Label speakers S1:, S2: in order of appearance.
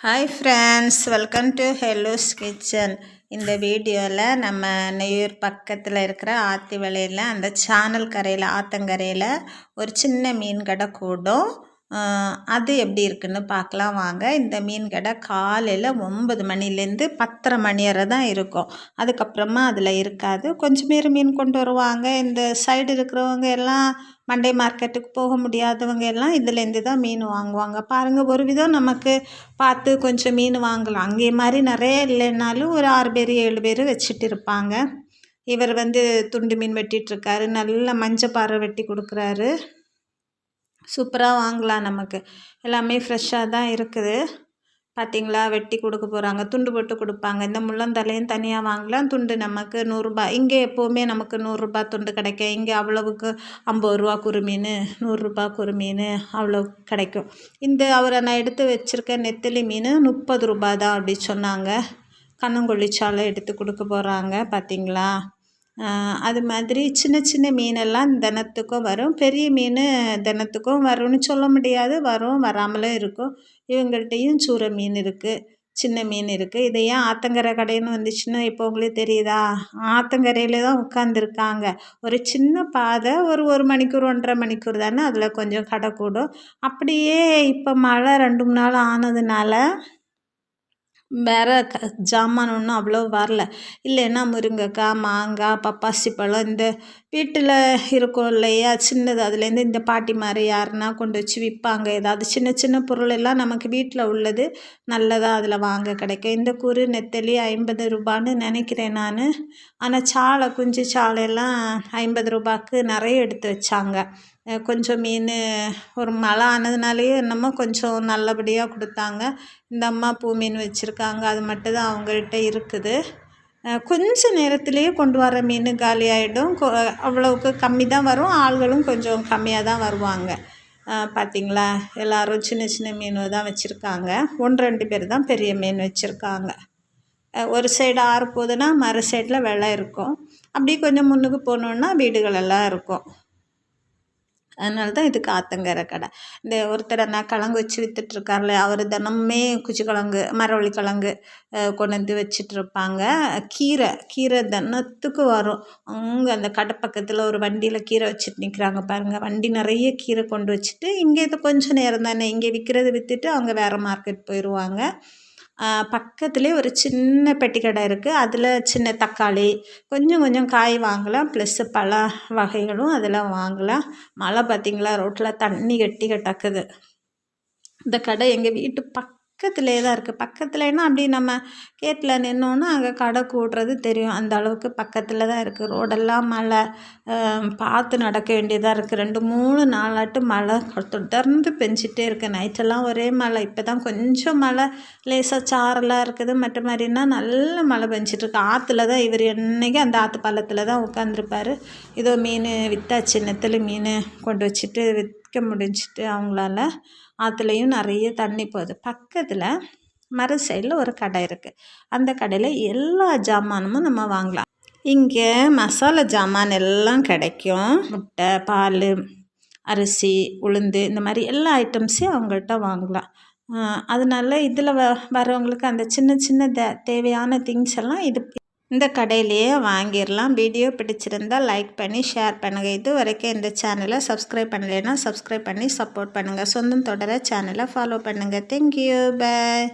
S1: Hi friends welcome to hello's kitchen இந்த வீடியோவில் நம்ம நெய்யூர் பக்கத்தில் இருக்கிற ஆத்தி வலையில் அந்த சானல் கரையில் ஆத்தங்கரையில் ஒரு சின்ன மீன் கடை கூடும். அது எப்படி இருக்குன்னு பார்க்கலாம் வாங்க. இந்த மீன் கடை காலையில் ஒம்பது மணிலேருந்து பத்தரை மணி வரை தான் இருக்கும். அதுக்கப்புறமா அதில் இருக்காது. கொஞ்சம் பேர் மீன் கொண்டு வருவாங்க. இந்த சைடு இருக்கிறவங்க எல்லாம் மண்டே மார்க்கெட்டுக்கு போக முடியாதவங்க எல்லாம் இதுலேருந்து தான் மீன் வாங்குவாங்க. பாருங்கள் ஒரு விதம் நமக்கு பார்த்து கொஞ்சம் மீன் வாங்கலாம். அங்கே மாதிரி நிறைய இல்லைன்னாலும் ஒரு ஆறு பேர் ஏழு பேர் வச்சுட்டு இருப்பாங்க. இவர் வந்து துண்டு மீன் வெட்டிகிட்ருக்காரு நல்ல மஞ்சள் பாறை வெட்டி கொடுக்குறாரு. சூப்பராக வாங்கலாம் நமக்கு. எல்லாமே ஃப்ரெஷ்ஷாக தான் இருக்குது. பார்த்திங்களா வெட்டி கொடுக்க போகிறாங்க துண்டு போட்டு கொடுப்பாங்க. இந்த முள்ளந்தலையும் தனியாக வாங்கலாம். துண்டு நமக்கு நூறுரூபா இங்கே எப்போவுமே நமக்கு நூறுரூபா துண்டு கிடைக்கும். இங்கே அவ்வளவுக்கு ஐம்பது ரூபா குருமீன் நூறுரூபா குருமீன் அவ்வளோ கிடைக்கும். இந்த அவரை நான் எடுத்து வச்சுருக்க நெத்திலி மீன் முப்பது ரூபா தான் அப்படி சொன்னாங்க. கண்ணங்கொள்ளிச்சாலை எடுத்து கொடுக்க போகிறாங்க பார்த்திங்களா அது மாதிரி சின்ன சின்ன மீனெல்லாம் தினத்துக்கும் வரும். பெரிய மீன் தினத்துக்கும் வரும்னு சொல்ல முடியாது. வரும் வராமலும் இருக்கும். இவங்கள்ட்டையும் சூற மீன் இருக்குது சின்ன மீன் இருக்குது இதை ஏன் ஆத்தங்கரை கடைன்னு வந்துச்சுன்னா இப்போ உங்களுக்கு தெரியுதா? ஆத்தங்கரையில் தான் உட்காந்துருக்காங்க ஒரு சின்ன பாதை ஒரு ஒரு மணிக்கூர் ஒன்றரை மணிக்கூர் தானே அதில் கொஞ்சம் கடை கூடும். அப்படியே இப்போ மழை ரெண்டு மூணு நாள் ஆனதுனால வேறு க ஜாமான் ஒன்றும் அவ்வளோ வரல. இல்லைன்னா முருங்கைக்காய் மாங்காய் பப்பாசி பழம் இந்த வீட்டில் இருக்கும் இல்லையா? சின்னது. அதுலேருந்து இந்த பாட்டி மாதிரி யாருன்னா கொண்டு வச்சு விற்பாங்க. ஏதாவது சின்ன சின்ன பொருள் எல்லாம் நமக்கு வீட்டில் உள்ளது. நல்லதாக அதில் வாங்க கிடைக்கும். இந்த குரு நெத்தலி ஐம்பது ரூபான்னு நினைக்கிறேன் நான். ஆனால் சாலை குஞ்சு சாலையெல்லாம் ஐம்பது ரூபாய்க்கு நிறைய எடுத்து வச்சாங்க. கொஞ்சம் மீன் ஒரு மழை ஆனதுனாலேயே என்னமோ கொஞ்சம் நல்லபடியாக கொடுத்தாங்க. இந்த அம்மா பூ மீன் வச்சுருக்காங்க. அது மட்டும் தான் அவங்கள்ட்ட இருக்குது. கொஞ்ச நேரத்துலேயே கொண்டு வர மீன் காலி ஆகிடும் அவ்வளவுக்கு கம்மி தான் வரும். ஆள்களும் கொஞ்சம் கம்மியாக தான் வருவாங்க பார்த்திங்களா எல்லோரும் சின்ன சின்ன மீன் தான் வச்சுருக்காங்க. ஒன்று ரெண்டு பேர் தான் பெரிய மீன் வச்சுருக்காங்க. ஒரு சைடு ஆறு போகுதுன்னா மறு சைடில் வெள்ளம் இருக்கும். அப்படியே கொஞ்சம் முன்னுக்கு போனோன்னா வீடுகளெல்லாம் இருக்கும். அதனால தான் இதுக்கு ஆத்தங்கரை கடை. இந்த ஒருத்தர் என்ன கிழங்கு வச்சு விற்றுட்ருக்காருல அவர் தினமுமே குச்சி கிழங்கு மரவள்ளி கிழங்கு கொண்டு வந்து வச்சிட்ருப்பாங்க கீரை கீரை தினத்துக்கு வரும். அங்கே அந்த கடை பக்கத்தில் ஒரு வண்டியில் கீரை வச்சுட்டு நிற்கிறாங்க பாருங்கள் வண்டி நிறைய கீரை கொண்டு வச்சுட்டு இங்கே இது கொஞ்சம் நேரம் தானே இங்கே விற்கிறத விற்றுட்டு அவங்க வேறு மார்க்கெட் போயிடுவாங்க பக்கத்துலேயே ஒரு சின்ன பெட்டி கடை இருக்குது அதில் சின்ன தக்காளி கொஞ்சம் கொஞ்சம் காய் வாங்கலாம். ப்ளஸ்ஸு பல வகைகளும் அதெல்லாம் வாங்கலாம். மழை பார்த்திங்களா ரோட்டில் தண்ணி கட்டி கட்டக்குது. இந்த கடை எங்கள் வீட்டு பக் பக்கத்துலேயே தான் இருக்குது பக்கத்துலேன்னா அப்படி நம்ம கேட்டில் நின்னோன்னா அங்கே கடை கூடுறது தெரியும். அந்த அளவுக்கு பக்கத்தில் தான் இருக்குது ரோடெல்லாம் மழை. பார்த்து நடக்க வேண்டியதாக இருக்குது ரெண்டு மூணு நாளாட்டு மழை தொடர்ந்து பெஞ்சிட்டே இருக்குது நைட்டெல்லாம் ஒரே மழை. இப்போ தான் கொஞ்சம் மழை. லேசாக சாரெல்லாம் இருக்குது. மற்ற மாதிரினா நல்ல மழை பெஞ்சிட்ருக்கு ஆற்றுல தான் இவர் என்றைக்கும் அந்த ஆற்று பள்ளத்தில் தான் உட்காந்துருப்பார் ஏதோ மீன் வித்தாச்சு. நெத்தலி மீன் கொண்டு வச்சுட்டு வைக்க முடிஞ்சிட்டு அவங்களால ஆற்றுலையும் நிறைய தண்ணி போகுது. பக்கத்தில் மறு சைடில் ஒரு கடை இருக்குது அந்த கடையில் எல்லா ஜாமானுமும் நம்ம வாங்கலாம். இங்கே மசாலா ஜாமான் எல்லாம் கிடைக்கும். முட்டை பால் அரிசி உளுந்து இந்த மாதிரி எல்லா ஐட்டம்ஸையும் அவங்கள்ட்ட வாங்கலாம். அதனால இதில் வ வரவங்களுக்கு அந்த சின்ன சின்ன த தேவையான திங்ஸ் எல்லாம் இது இந்த கடையிலேயே வாங்கிடலாம். வீடியோ பிடிச்சிருந்தால் லைக் பண்ணி ஷேர் பண்ணுங்கள் இது வரைக்கும் இந்த சேனலை சப்ஸ்கிரைப் பண்ணலைன்னா சப்ஸ்கிரைப் பண்ணி சப்போர்ட் பண்ணுங்கள் சொந்தம் தொடர சேனலை ஃபாலோ பண்ணுங்கள் தேங்க்யூ பாய்